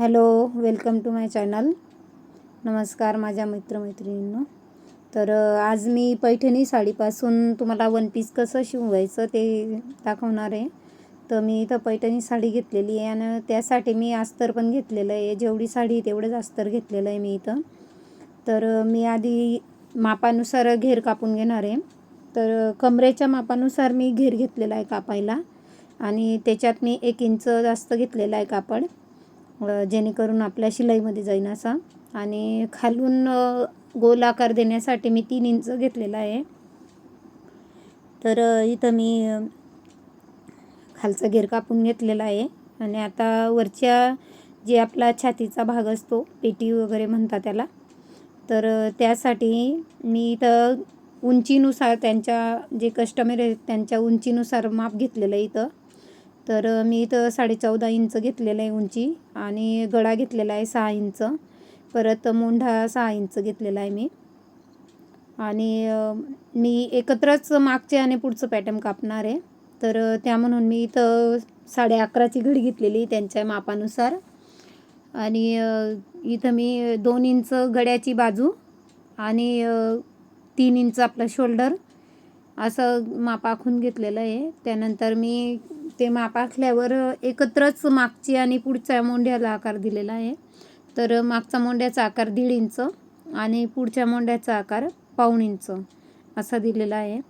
Hello welcome to my channel. नमस्कार माझ्या मित्रमैत्रिणींनो. तर आज मी पैठणी साडीपासून तुम्हाला वन पीस कसं शिवायचं ते दाखवणार आहे. तर मी इथं पैठणी साडी घेतलेली आहे आणि त्यासाठी मी अस्तर पण घेतलेलं आहे. जेवढी साडी तेवढंच अस्तर घेतलेलं आहे मी इथं. तर मी आधी मापानुसार घेर कापून घेणार आहे. तर कमरेच्या मापानुसार मी घेर घेतलेला आहे कापायला. आणि त्याच्यात मी एक इंच जास्त घेतलेला आहे कापड. जेणेकरून आपल्या शिलाईमध्ये जाईन असा. आणि खालून गोल आकार देण्यासाठी मी तीन इंच घेतलेला आहे. तर इथं मी खालचा घेर कापून घेतलेला आहे. आणि आता वरच्या जे आपला छातीचा भाग असतो पेटी वगैरे म्हणतात त्याला तर त्यासाठी मी इथं उंचीनुसार त्यांच्या जे कस्टमर आहेत त्यांच्या उंचीनुसार माप घेतलेलं आहे इथं. तर मी इथं साडेचौदा इंच घेतलेलं आहे उंची आणि गळा घेतलेला आहे सहा इंच. परत मोंढा सहा इंच घेतलेला आहे मी. आणि मी एकत्रच मागचे आणि पुढचं पॅटर्न कापणार आहे. तर त्या म्हणून मी इथं साडे अकराची घडी घेतलेली त्यांच्या मापानुसार. आणि इथं मी दोन इंच गड्याची बाजू आणि तीन इंच आपलं शोल्डर असं माप आखून घेतलेलं आहे. त्यानंतर मी ते माप आखल्यावर एकत्रच मागची आणि पुढच्या मोंढ्याला आकार दिलेला आहे. तर मागचा मोंढ्याचा आकार दीड इंच आणि पुढच्या मोंढ्याचा आकार पाऊण इंच असा दिलेला आहे.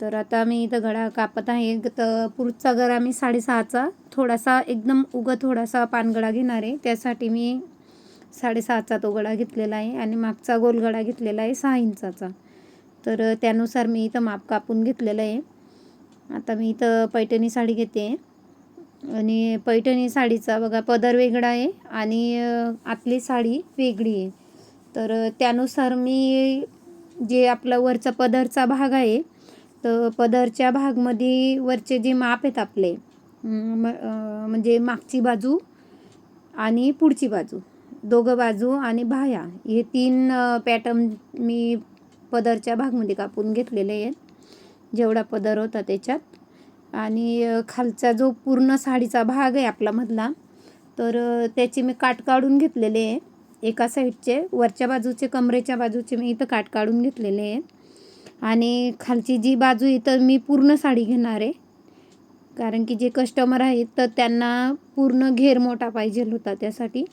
तर आता मी इथं गळा कापत आहे. तर पुढचा गळा मी साडेसहाचा थोडासा एकदम उगं थोडासा पानगळा घेणार आहे. त्यासाठी मी साडेसहाचा तो गळा घेतलेला आहे आणि मागचा गोलगडा घेतलेला आहे सहा इंचाचा. तर त्यानुसार मी इथं माप कापून घेतलेलं आहे. आता मी इथं पैठणी साडी घेते. आणि पैठणी साडीचा बघा पदर वेगळा आहे आणि आतली साडी वेगळी आहे. तर त्यानुसार मी जे आपला वरचा पदरचा भाग आहे तर पदरच्या भागमध्ये वरचे जे माप आहेत आपले म्हणजे मागची बाजू आणि पुढची बाजू दोघं बाजू आणि बाह्या हे तीन पॅटर्न मी पदरच्या भागमध्ये कापून घेतलेले आहेत. जेवढा पदर होता त्याच्यात. आणि खालचा जो पूर्ण साडीचा भाग आहे आपला मधला तर त्याचे मी काट काढून घेतलेले आहे एका साईडचे वरच्या बाजूचे कमरेच्या बाजूचे मी इथं काट काढून घेतलेले आहेत. आणि खालची जी बाजू इथं मी पूर्ण साडी घेणार आहे. कारण की जे कस्टमर आहेत तर त्यांना पूर्ण घेर मोठा पाहिजे होता त्यासाठी.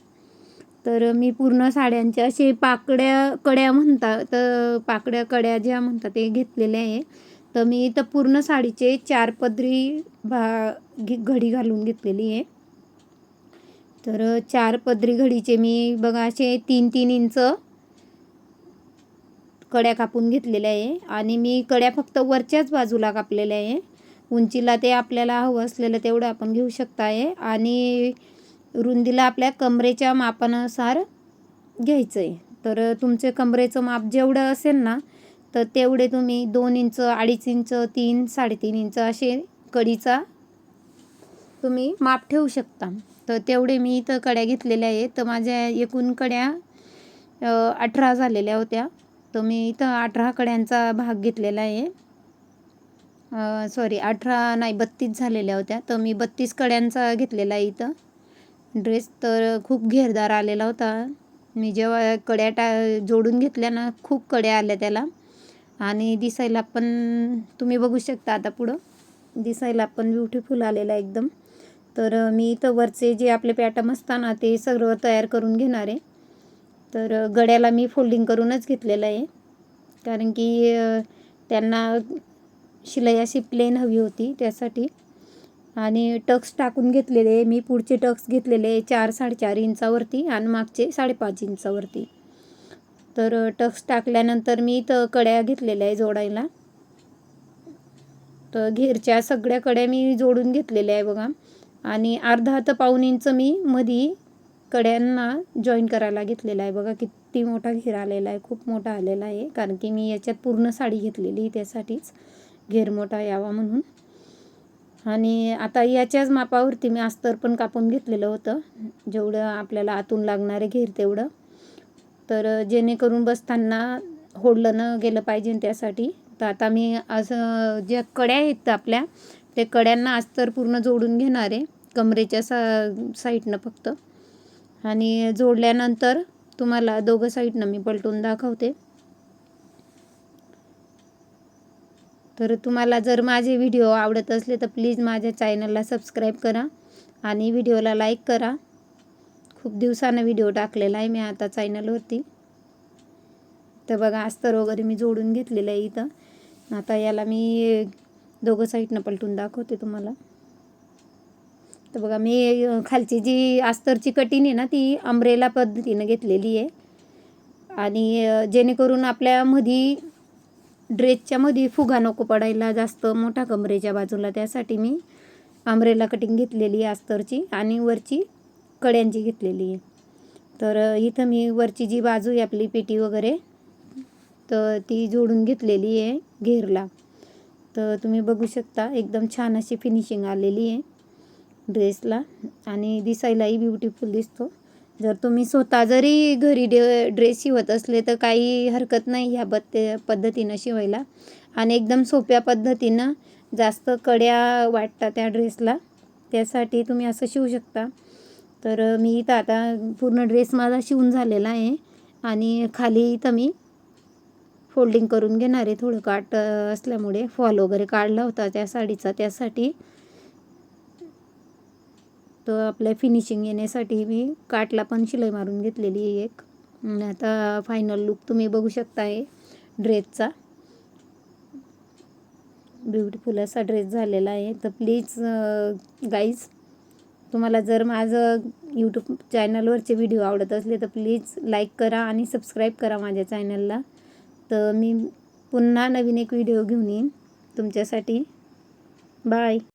तर मी पूर्ण साड्यांच्या असे पाकड्या कड्या म्हणतात तर पाकड्या कड्या ज्या म्हणतात ते घेतलेले आहे. तर मी तर पूर्ण साडीचे चार पदरी भा घे- घडी घालून घेतलेली आहे. तर चार पदरी घडीचे मी बघा असे तीन तीन इंच कड्या कापून घेतलेल्या आहे. आणि मी कड्या फक्त वरच्याच बाजूला कापलेल्या आहे. उंचीला ते आपल्याला हवं असलेलं तेवढं आपण घेऊ शकता आहे आणि रुंदीला आपल्या कमरेच्या मापानुसार घ्यायचं आहे तर तुमचे कमरेचं माप जेवढं असेल ना तर तेवढे तुम्ही दोन इंच अडीच इंच तीन साडेतीन इंच असे कडीचा तुम्ही माप ठेवू शकता. तर तेवढे मी इथं कड्या घेतलेल्या आहे तर माझ्या एकूण कड्या अठरा झालेल्या होत्या. तर मी इथं अठरा कड्यांचा भाग घेतलेला आहे. सॉरी अठरा नाही बत्तीस झालेल्या होत्या. तर मी बत्तीस कड्यांचा घेतलेला आहे इथं. ड्रेस तर खूप घेरदार आलेला होता. मी जेव्हा कड्या टा जोडून घेतल्या ना खूप कड्या आल्या त्याला. आणि दिसायला पण तुम्ही बघू शकता आता पुढं. दिसायला पण ब्युटिफुल आलेला आहे एकदम. तर मी इथं वरचे जे आपले पॅटम असतात ना ते सगळं तयार करून घेणार आहे. तर गड्याला मी फोल्डिंग करूनच घेतलेलं आहे. कारण की त्यांना शिलाई अशी प्लेन हवी होती त्यासाठी. आणि टक्स टाकून घेतलेले मी पुढचे टक्स घेतलेले चार साडेचार इंचावरती आणि मागचे साडेपाच इंचावरती. तर टक्स टाकल्यानंतर मी तर कड्या घेतलेल्या आहे जोडायला. तर घेरच्या सगळ्या कड्या मी जोडून घेतलेल्या आहे बघा. आणि अर्धा तर पाऊण इंच मी मधी कड्यांना जॉईन करायला घेतलेला आहे बघा. किती मोठा घेर आलेला आहे. खूप मोठा आलेला आहे. कारण की मी याच्यात पूर्ण साडी घेतलेली त्यासाठीच. घेर मोठा यावा म्हणून. आणि आता याच्याच मापावरती मी अस्तर पण कापून घेतलेलं होतं. जेवढं आपल्याला आतून लागणारे घेर तेवढं. तर जेणेकरून बसताना होडलं न गेलं पाहिजे त्यासाठी. तर आता मी असं ज्या कड्या आहेत आपल्या ते कड्यांना अस्तर पूर्ण जोडून घेणार आहे. कमरेच्या सा साईडनं फक्त. आणि जोडल्यानंतर तुम्हाला दोघं साईडनं मी पलटून दाखवते. तर तुम्हाला जर माझे व्हिडिओ आवडत असले तर प्लीज माझ्या चॅनलला सबस्क्राईब करा आणि व्हिडिओला लाईक करा. खूप दिवसानं व्हिडिओ टाकलेला आहे मी आता चॅनलवरती. तर बघा अस्तर वगैरे मी जोडून घेतलेलं आहे इथं. आता याला मी दोघं साईडनं पलटून दाखवते तुम्हाला. तर बघा मी खालची जी अस्तरची कटिंग आहे ना ती अमरेला पद्धतीनं घेतलेली आहे. आणि जेणेकरून आपल्या मधी ड्रेसच्या मध्ये फुगा नको पडायला जास्त मोठा कमरेच्या बाजूला. त्यासाठी मी अमरेला कटिंग घेतलेली आहे अस्तरची आणि वरची कड्यांची घेतलेली आहे. तर इथं मी वरची जी बाजू आहे आपली पेटी वगैरे तर ती जोडून घेतलेली आहे घेरला. तर तुम्ही बघू शकता एकदम छान अशी फिनिशिंग आलेली आहे ड्रेसला. आणि दिसायलाही ब्युटिफुल दिसतो. जर तुम्ही स्वतः जरी घरी डे ड्रेस शिवत असले तर काही हरकत नाही ह्या पत्ते पद्धतीनं शिवायला. आणि एकदम सोप्या पद्धतीनं जास्त कड्या वाटतात त्या ड्रेसला त्यासाठी तुम्ही असं शिवू शकता. तर मी इथं आता पूर्ण ड्रेस माझा शिवून झालेला आहे. आणि खाली इथं मी फोल्डिंग करून घेणार आहे. थोडं काट असल्यामुळे फॉल वगैरे काढला होता त्या साडीचा. त्यासाठी तर आपल्या फिनिशिंग येण्यासाठी मी काटला पण शिलाई मारून घेतलेली आहे एक. आता फायनल लुक तुम्ही बघू शकता आहे ड्रेसचा ब्युटिफुल असा ड्रेस झालेला आहे. तर प्लीज गाईज तुम्हाला जर माझं यूट्यूब चॅनलवरचे व्हिडिओ आवडत असले तर प्लीज लाईक करा आणि सबस्क्राईब करा माझ्या चॅनलला तर मी पुन्हा नवीन एक व्हिडिओ घेऊन येईन तुमच्यासाठी. बाय